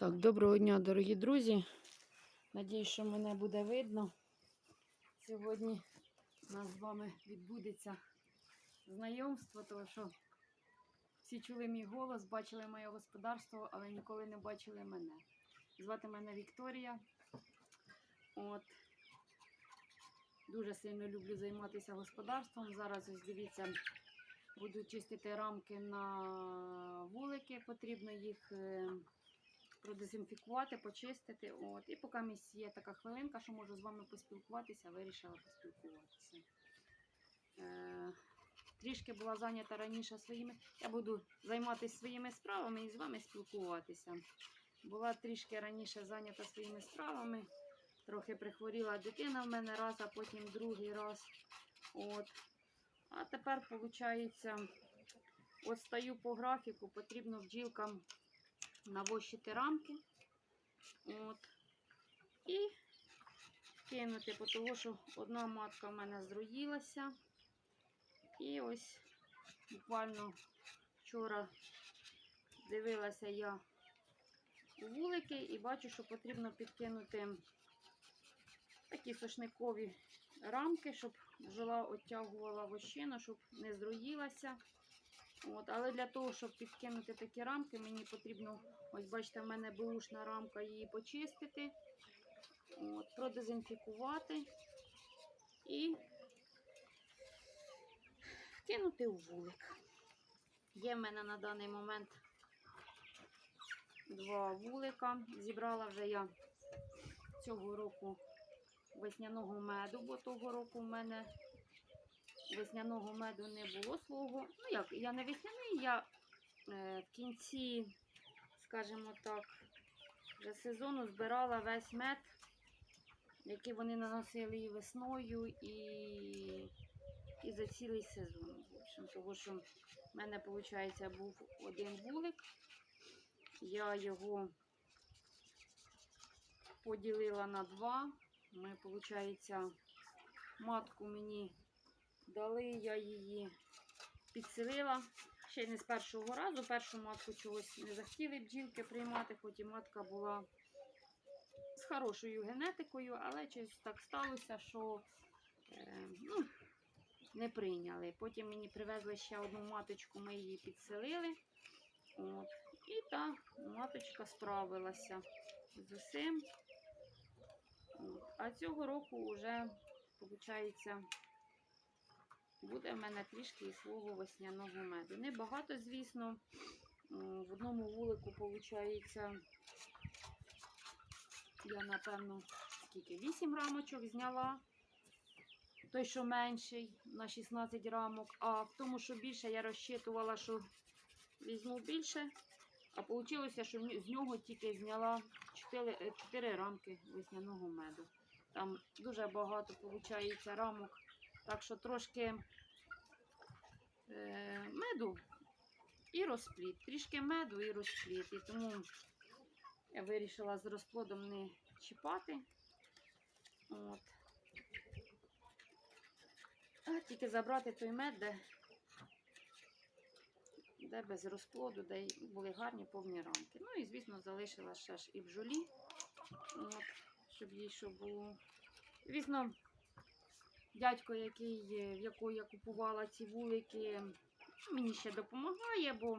Так, доброго дня, дорогі друзі. Надіюсь, що мене буде видно. Сьогодні у нас з вами відбудеться знайомство, тому що всі чули мій голос, бачили моє господарство, але ніколи не бачили мене. Звати мене Вікторія. От. Дуже сильно люблю займатися господарством. Зараз ось дивіться, буду чистити рамки на вулики. Потрібно їх е, продезінфікувати, почистити. От. І поки місць є така хвилинка, що можу з вами поспілкуватися, вирішила поспілкуватися. Е, трішки була зайнята раніше своїми. Я буду займатися своїми справами і з вами спілкуватися. Була трішки раніше зайнята своїми справами. Трохи прихворіла дитина в мене раз, а потім другий раз. От. А тепер, виходить, от стаю по графіку, потрібно бджілкам навощити рамки. От. І кинути, того, що одна матка в мене зруїлася. І ось буквально вчора дивилася я у вулики і бачу, що потрібно підкинути такі сошникові рамки, щоб бджола оттягувала вощину, щоб не зруїлася. От, але для того, щоб підкинути такі рамки, мені потрібно, ось бачите, в мене бушна рамка, її почистити, от, продезінфікувати і кинути у вулик. Є в мене на даний момент два вулика. Зібрала вже я цього року весняного меду, бо того року в мене весняного меду не було свого. Ну як, я не весняний, я е, в кінці, скажімо так, вже сезону збирала весь мед, який вони наносили і весною, і, і за цілий сезон. В общем, того, що в мене, виходить, був один вулик. Я його поділила на два. Ми, виходить, матку мені дали, я її підселила. Ще не з першого разу. Першу матку чогось не захотіли бджілки приймати, хоч і матка була з хорошою генетикою, але щось так сталося, що е, ну, не прийняли. Потім мені привезли ще одну маточку, ми її підселили. От. І та маточка справилася з усім. А цього року вже, виходить, буде в мене трішки і свого весняного меду. Небагато, звісно. В одному вулику, виходить, я, напевно, скільки? 8 рамочок зняла. Той, що менший, на 16 рамок. А в тому, що більше, я розчитувала, що візьму більше. А вийшло, що з нього тільки зняла 4, 4 рамки весняного меду. Там дуже багато виходить рамок. Так що трошки е, меду і розпліт. Трішки меду і розпліт. І тому я вирішила з розплодом не чіпати. От. А тільки забрати той мед, де, де без розплоду, де були гарні повні рамки. Ну і, звісно, залишила ще ж і бджолі, от, щоб їй що було. Звісно, дядько, який, е, в якого я купувала ці вулики, мені ще допомагає, бо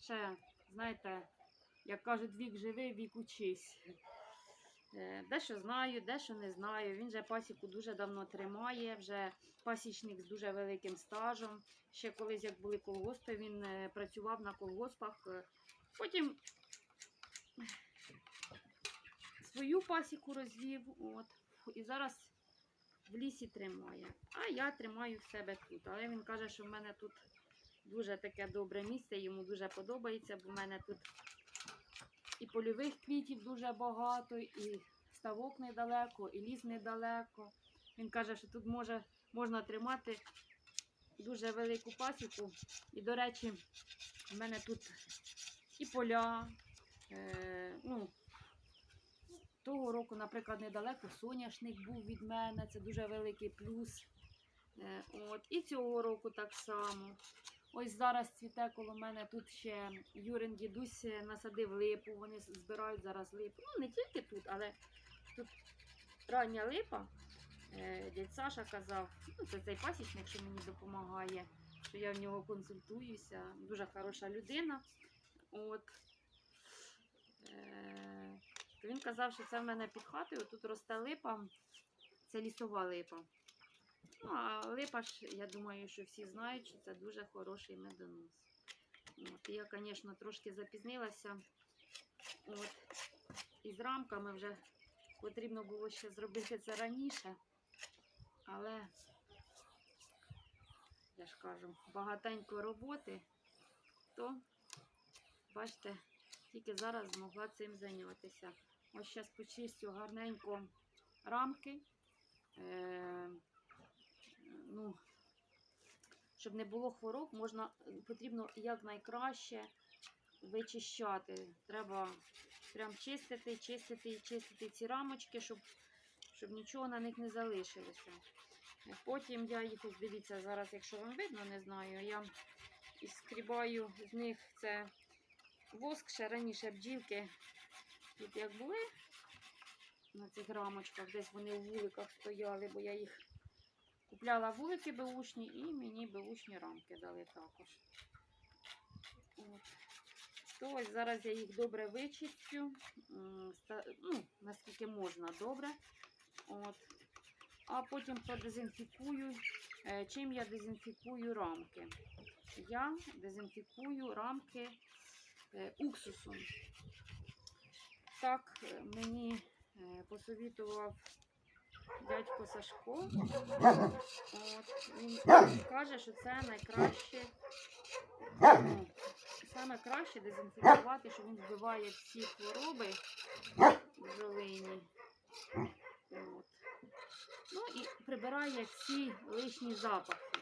ще, знаєте, як кажуть, вік живий, вік учись. Е, Дещо знаю, дещо не знаю. Він же пасіку дуже давно тримає, вже пасічник з дуже великим стажем. Ще колись, як були колгоспи, він е, працював на колгоспах. Потім свою пасіку розвів. От, і зараз в лісі тримає. А я тримаю в себе тут. Але він каже, що в мене тут дуже таке добре місце, йому дуже подобається, бо в мене тут і польових квітів дуже багато, і ставок недалеко, і ліс недалеко. Він каже, що тут може, можна тримати дуже велику пасіку. І, до речі, в мене тут і поля. Е, ну, того року, наприклад, недалеко соняшник був від мене, це дуже великий плюс. Е, от. І цього року так само. Ось зараз цвіте коло мене тут ще Юрин дідусь насадив липу. Вони збирають зараз липу. Ну, не тільки тут, але тут рання липа. Е, Дядь Саша казав, ну це цей пасічник, що мені допомагає, що я в нього консультуюся. Дуже хороша людина. От. Він казав, що це в мене під хатою, тут росте липа, це лісова липа. Ну, а липа ж, я думаю, що всі знають, що це дуже хороший медонос. От, я, звісно, трошки запізнилася. От. І з рамками вже потрібно було ще зробити це раніше. Але, я ж кажу, багатенько роботи, то, бачите, тільки зараз змогла цим зайнятися. Ось зараз почистю гарненько рамки. Е, ну, щоб не було хвороб, можна, потрібно якнайкраще вичищати. Треба прям чистити, чистити і чистити ці рамочки, щоб, щоб нічого на них не залишилося. Потім я їх, ось дивіться, зараз, якщо вам видно, не знаю, я іскрібаю з них це воск, ще раніше бджілки. Тут як були на цих рамочках, десь вони в вуликах стояли, бо я їх купляла вулики беушні і мені беушні рамки дали також. От. То ось зараз я їх добре вичистю, ну, наскільки можна добре. От. А потім продезінфікую. Е, Чим я дезінфікую рамки? Я дезінфікую рамки е, уксусом. Так е, мені е, посовітував дядько Сашко. От, він каже, що це найкраще, ну, саме краще дезінфікувати, що він вбиває всі хвороби бджолині. От. Ну і прибирає всі лишні запахи.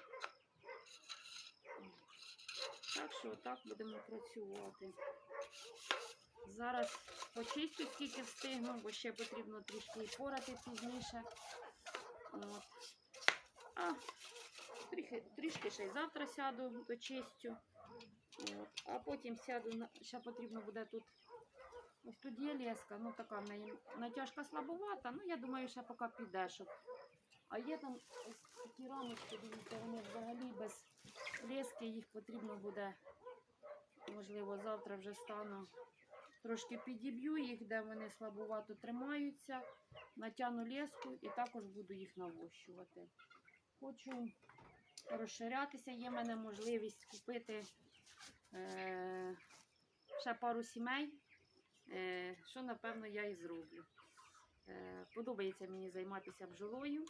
Так що так будемо працювати. Зараз почистю, скільки встигну, бо ще потрібно трішки і порати пізніше. От. А трішки, трішки ще й завтра сяду дочистю. От. А потім сяду, ще потрібно буде тут. Ось тут є леска, ну така в неї натяжка слабовата, ну я думаю, ще поки піде, щоб. А є там ось такі рамочки, дивіться, вони взагалі без лески, їх потрібно буде, можливо, завтра вже стану. Трошки підіб'ю їх, де вони слабовато тримаються, натягну леску і також буду їх навощувати. Хочу розширятися, є в мене можливість купити е, ще пару сімей, е, що напевно я і зроблю. Е, подобається мені займатися бджолою.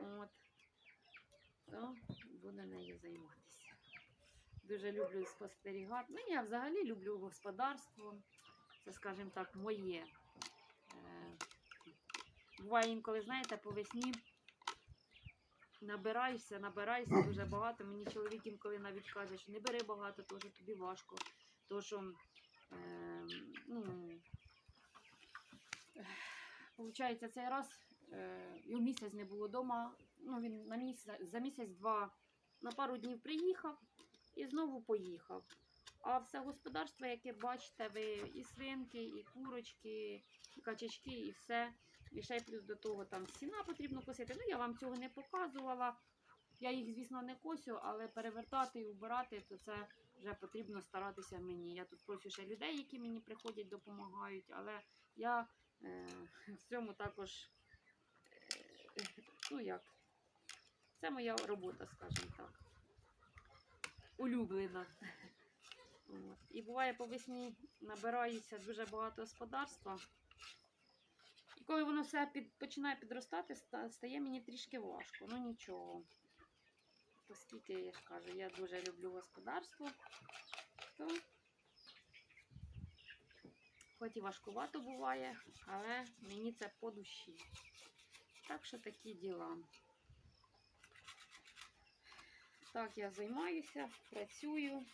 От, то буду нею займатися. Дуже люблю спостерігати. Ну, я взагалі люблю господарство. Це, скажімо так, моє. Е, Буває інколи, знаєте, по весні набираєшся, набираєшся дуже багато. Мені чоловік інколи навіть каже, що не бери багато, тому тобі важко. Тому що, е, ну, Получається, цей раз е, його місяць не було вдома. Ну, він на місяць, за місяць-два на пару днів приїхав і знову поїхав. А все господарство, яке бачите, ви і свинки, і курочки, і качечки, і все. І ще плюс до того там сіна потрібно косити. Ну, я вам цього не показувала. Я їх, звісно, не косю, але перевертати і убирати, то це вже потрібно старатися мені. Я тут прошу ще людей, які мені приходять, допомагають, але я е, в цьому також, е, ну як, це моя робота, скажімо так. Улюблена. І буває по весні набирається дуже багато господарства. І коли воно все під, починає підростати, стає мені трішки важко. Ну нічого. Оскільки я ж кажу, я дуже люблю господарство, то хоч і важкувато буває, але мені це по душі. Так що такі діла. Так, я займаюся, працюю.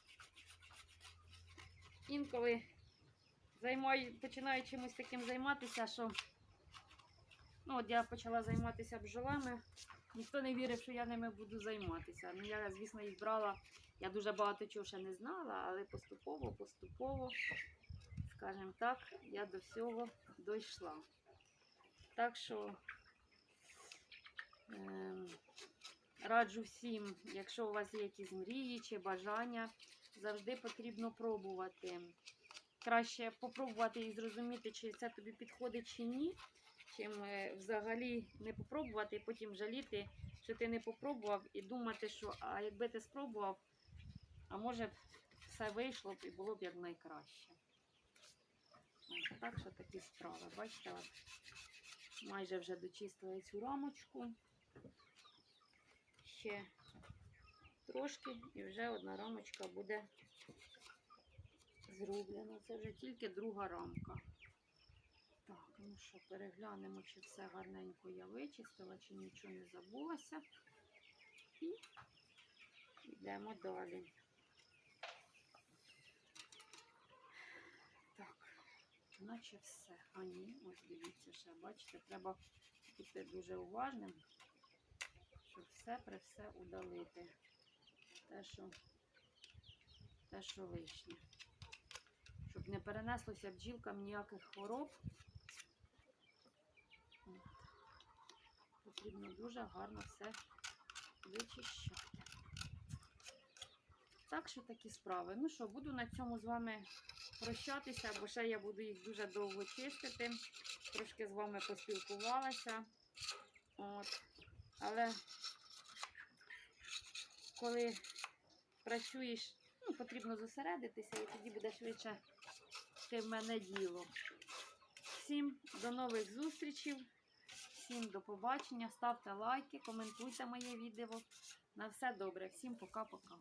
Інколи займаю, починаю чимось таким займатися, що ну, от я почала займатися бджолами. ніхто не вірив, що я ними буду займатися. Ну, я, звісно, їх брала. Я дуже багато чого ще не знала, але поступово, поступово, скажімо так, я до всього дійшла. Так що ем, раджу всім, якщо у вас є якісь мрії чи бажання, завжди потрібно пробувати. Краще попробувати і зрозуміти, чи це тобі підходить чи ні, чим е, взагалі не попробувати і потім жаліти, що ти не попробував, і думати, що а якби ти спробував, а може б все вийшло б і було б як найкраще. Так що такі справи. Бачите, майже вже дочистила цю рамочку. Ще трошки і вже одна рамочка буде зроблена. Це вже тільки друга рамка. Так, ну що, переглянемо, чи все гарненько я вичистила, чи нічого не забулося. І йдемо далі. Так, наче все. А ні, ось дивіться ще, бачите, треба бути дуже уважним, щоб все при все удалити. Те, що, те, що лишнє. Щоб не перенеслося бджілкам ніяких хвороб. От. Потрібно дуже гарно все вичищати. Так що такі справи. Ну що, буду на цьому з вами прощатися, бо ще я буду їх дуже довго чистити. Трошки з вами поспілкувалася. От. Але коли працюєш, ну, потрібно зосередитися і тоді буде швидше ти в мене діло. Всім до нових зустрічей, всім до побачення. Ставте лайки, коментуйте моє відео. На все добре. Всім пока-пока.